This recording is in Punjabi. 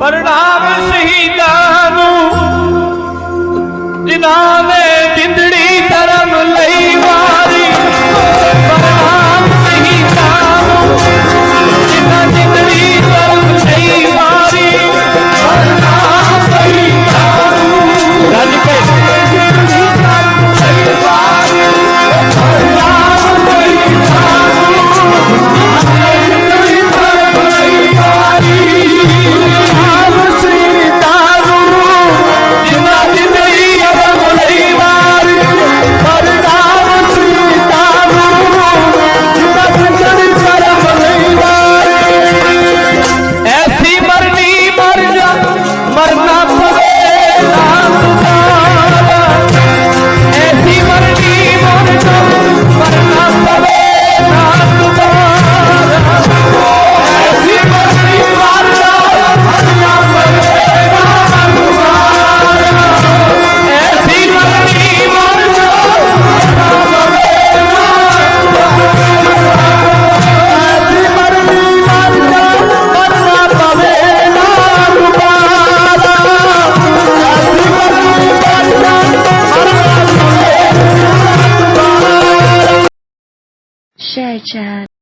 ਪਰਣਾਮ ਸ਼ਹੀਦਾਂ ਨੂੰ ਜਿਨ੍ਹਾਂ ਨੇ ਜਿੰਦੜੀ ਧਰਮ ਲਈ ਵਾ จ่